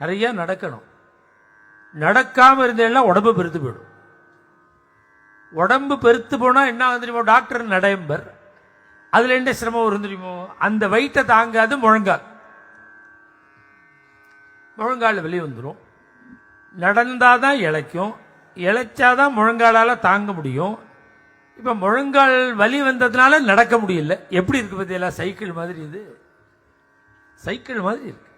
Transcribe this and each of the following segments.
நிறைய நடக்கணும். நடக்காம இருந்தேன்னா உடம்பு பெருத்து போயிடும். உடம்பு பெருத்து போனா என்ன ஆகுது தெரியுமோ? டாக்டர் நடையம்பர் அதுல என்ன சிரமம் வரும் தெரியுமோ? அந்த வயிற்றை தாங்காது முழங்கால் முழங்கால் வெளியே வந்துடும் நடந்தாதான் இளைக்கும் இழைச்சாதான் முழங்காலால் தாங்க முடியும். இப்போ முழங்கால் வலி வந்ததுனால நடக்க முடியல. எப்படி இருக்கு பார்த்தீங்களா சைக்கிள் மாதிரி இது. சைக்கிள் மாதிரி இருக்கு.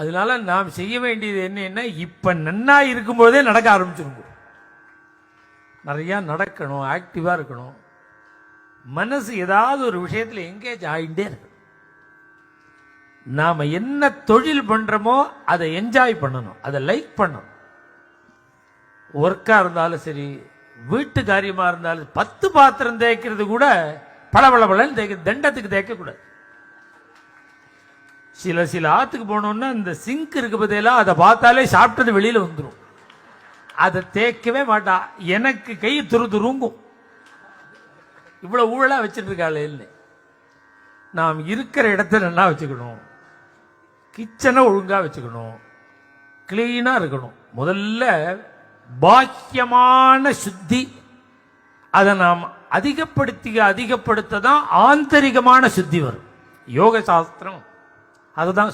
அதனால நாம் செய்ய வேண்டியது என்னன்னா இப்போ நன்னா இருக்கும்போதே நடக்க ஆரம்பிச்சிருங்க. நிறையா நடக்கணும் ஆக்டிவாக இருக்கணும். மனசு ஏதாவது ஒரு விஷயத்தில் எங்கேஜ் ஆகிட்டே இருக்கணும். நாம் என்ன தொழில் பண்ணுறோமோ அதை என்ஜாய் பண்ணணும் அதை லைக் பண்ணணும். ஒர்க்காக இருந்தாலும் சரி வீட்டு காரியமாக இருந்தாலும் பத்து பாத்திரம் தேய்க்கிறது கூட பளபளபளன்னு தேய்க்க தண்டத்துக்கு தேய்க்கக்கூடாது. சில சில ஆற்றுக்கு போனோன்னா இந்த சிங்க் இருக்கு பார்த்தீங்களா? அதை பார்த்தாலே சாப்பிட்டது வெளியில் வந்துடும் அதை தேய்க்கவே மாட்டா. எனக்கு கை துரு துருங்கும். இவ்வளோ ஊழலாக வச்சுட்டு இருக்காளே இல்லை நாம் இருக்கிற இடத்த நல்லா வச்சுக்கணும். கிச்சனை ஒழுங்காக வச்சுக்கணும். கிளீனாக இருக்கணும். முதல்ல பாக்கியமான சுத்தி. அதை நாம் அதிகப்படுத்தி அதிகப்படுத்த தான் ஆந்தரிகமான சுத்தி வரும். யோக சாஸ்திரம் அதுதான்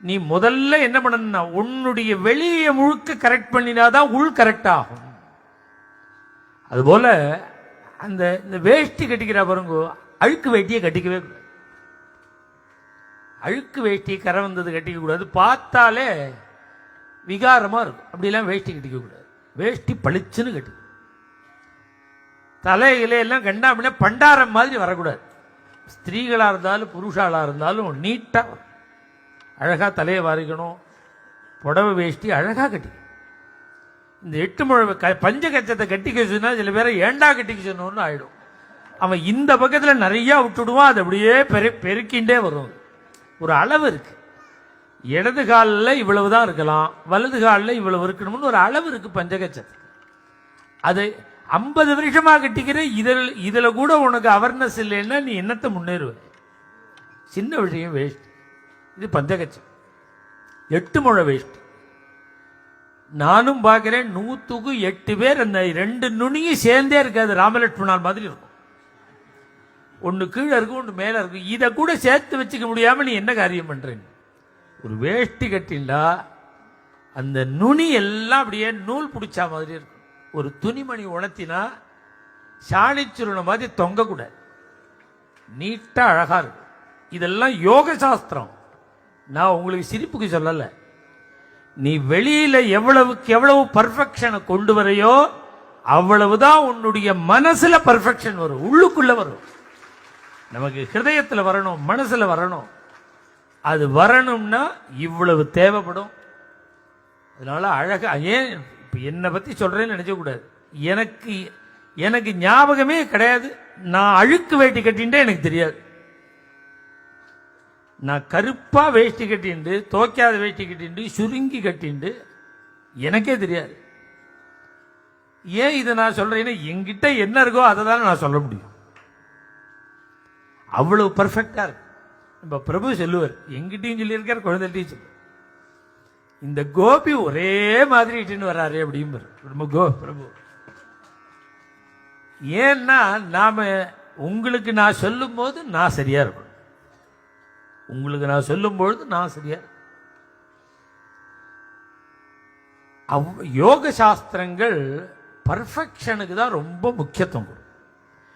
நீ முதல்ல என்ன பண்ணணும்னா உன்னுடைய வெளியே முழுக்க கரெக்ட் பண்ணினாதான் உள் கரெக்ட் ஆகும். அதுபோல அந்த இந்த வேஷ்டி கட்டிக்கிற பாருங்க அழுக்கு வேட்டியை கட்டிக்கவே கூடாது. அழுக்கு வேஷ்டி கரை வந்தது கட்டிக்க கூடாது. பார்த்தாலே விகாரமா இருக்கும். அப்படிலாம் வேஷ்டி கட்டிக்க கூடாது. வேஷ்டி பளிச்சுன்னு கட்டி தலையில எல்லாம் கண்டாமலே பண்டாரம் மாதிரி வரக்கூடாது. ஸ்திரீகளாக இருந்தாலும் புருஷாளாக இருந்தாலும் நீட்டாக அழகாக தலையை வாரிக்கணும் புடவை வேஷ்டி அழகாக கட்டி. இந்த எட்டு முழ க- பஞ்ச கச்சத்தை கட்டிக்க சொன்னா சில பேரை ஏண்டா கட்டிக்க சொன்னோன்னு ஆயிடும். அவன் இந்த பக்கத்தில் நிறையா விட்டுடுவான் அது அப்படியே பெரு பெருக்கிண்டே வரும். ஒரு அளவு இருக்கு. இடது காலில் இவ்வளவுதான் இருக்கலாம் வலது காலில் இவ்வளவு இருக்கணும்னு ஒரு அளவு இருக்கு பஞ்சகச்சத்துக்கு அது ஐம்பது வருஷமா கட்டிக்கிற இதில் இதில் கூட உனக்கு அவேர்னஸ் இல்லைன்னா நீ என்னத்தை முன்னேறுவ? சின்ன விஷயம் வேஸ்ட் இது பஞ்சகச்சம். எட்டு முழை வேஸ்ட் நானும் பார்க்குறேன் நூற்றுக்கு எட்டு பேர் அந்த ரெண்டு நுனியும் சேர்ந்தே இருக்காது. ராமலட்சுமணால் மாதிரி இருக்கும். ஒன்று கீழே இருக்கும் ஒன்று மேலே இருக்கும். இதை கூட சேர்த்து வச்சுக்க முடியாமல் நீ என்ன காரியம் பண்ணுறேன் ஒரு வேஷ்டி கட்டிண்டா அந்த நுனி எல்லாம் அப்படியே நூல் பிடிச்சா மாதிரி இருக்கும். ஒரு துணிமணி உணர்த்தினா சாணிச்சுருண மாதிரி தொங்கக்கூடாது நீட்டாக அழகாக இருக்கும். இதெல்லாம் யோக சாஸ்திரம். நான் உங்களுக்கு சிரிப்புக்கு சொல்லலை. நீ வெளியில் எவ்வளவுக்கு எவ்வளவு பர்ஃபெக்ஷனை கொண்டு வரையோ அவ்வளவுதான் உன்னுடைய மனசில் பர்ஃபெக்ஷன் வரும். உள்ளுக்குள்ளே வரும். நமக்கு ஹிருதயத்தில் வரணும் மனசில் வரணும். அது வரணும்னா இவ்வளவு தேவைப்படும். அதனால அழகாக ஏன் இப்போ என்னை பற்றி சொல்கிறேன்னு நினச்சக்கூடாது எனக்கு எனக்கு ஞாபகமே கிடையாது. நான் அழுக்கு வேட்டி கட்டின்ட்டே எனக்கு தெரியாது. நான் கருப்பாக வேஷ்டி கட்டிண்டு துவைக்காத வேஷ்டி கட்டிண்டு சுருங்கி கட்டிண்டு எனக்கே தெரியாது. ஏன் இதை நான் சொல்கிறேன்னா என்கிட்ட என்ன இருக்கோ அதை தான் நான் சொல்ல முடியும். அவ்வளவு பர்ஃபெக்டாக இருக்கு. நம்ம பிரபு சொல்லுவார் எங்கிட்டையும் சொல்லியிருக்கார் குழந்தைகிட்டையும் சொல்லுவார். இந்த கோபி ஒரே மாதிரி இட்டுன்னு வராரு அப்படிம்பார். பிரபு கோ பிரபு. ஏன்னா நாம உங்களுக்கு நான் சொல்லும் போது நான் சரியா இருக்கணும். உங்களுக்கு நான் சொல்லும் பொழுது நான் சரியா அவ் யோக சாஸ்திரங்கள் பர்ஃபெக்ஷனுக்கு தான் ரொம்ப முக்கியத்துவம் கொடுக்கும்.